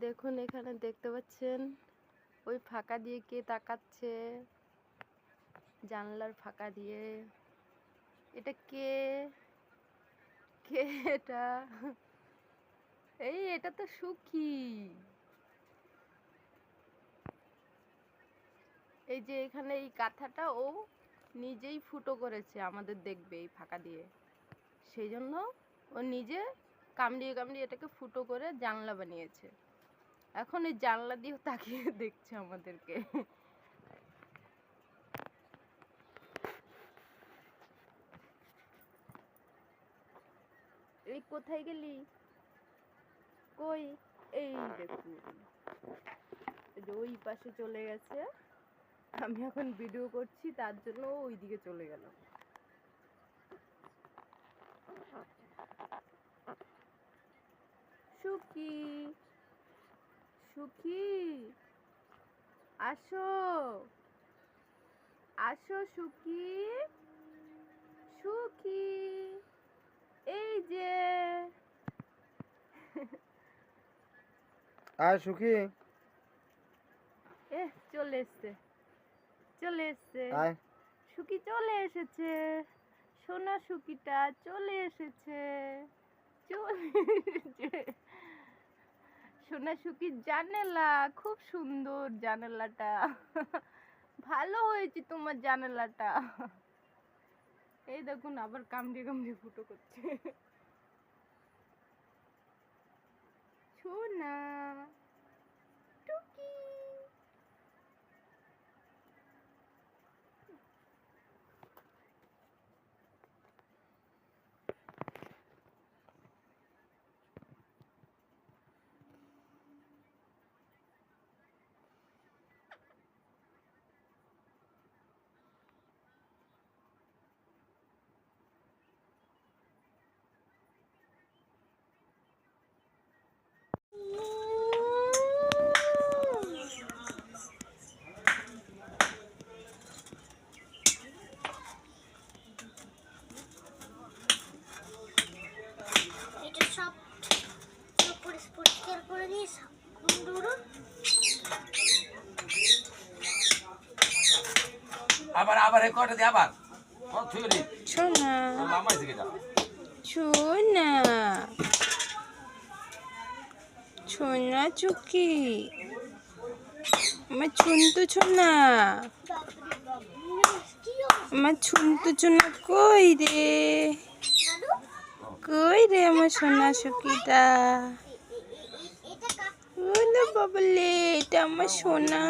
দেখুন, এখানে দেখতে পাচ্ছেন, ওই ফাঁকা দিয়ে কে তাকাচ্ছে, জানলার ফাঁকা দিয়ে। এটা কে? কে এটা? এই, এটা তো সুখী। এই যে এখানে এই কাঁথাটা ও নিজেই ফুটো করেছে, আমাদের দেখবে এই ফাঁকা দিয়ে। সেই জন্য ও নিজে কামড়িয়ে কামড়িয়ে এটাকে ফুটো করে জানলা বানিয়েছে। এখন এই জানলা দিয়েও তাকিয়ে দেখছে আমাদেরকে। এই কোথায় গেলি? কই? এই দেখুন ওই পাশে চলে গেছে। আমি এখন ভিডিও করছি, তার জন্য ও ওইদিকে চলে গেল। সুখী। সুখী? আসো। আসো সুখী। সুখী। এই যে। আর সুখী। এ চলে এসছে। চলে এসছে। আয়। সুখী চলে এসেছে। সোনা সুখীটা চলে এসেছে। চলে এসেছে। সোনা সুখীর জানালা, খুব সুন্দর জানালাটা। ভালো হয়েছে তোমার জানালাটা। এই দেখুন, আবার কামড়ে কামড়ে ফুটো করছে। আবার আবার কটা দিয়ে আবার। যা সোনা সোনা চুকি। আমার ছুন্তু ছোনা আমার ছুন্তু ছোনা কই রে? কই রে আমার সোনা সুকিটা ওলে বাবলে এটা আমার সোনা।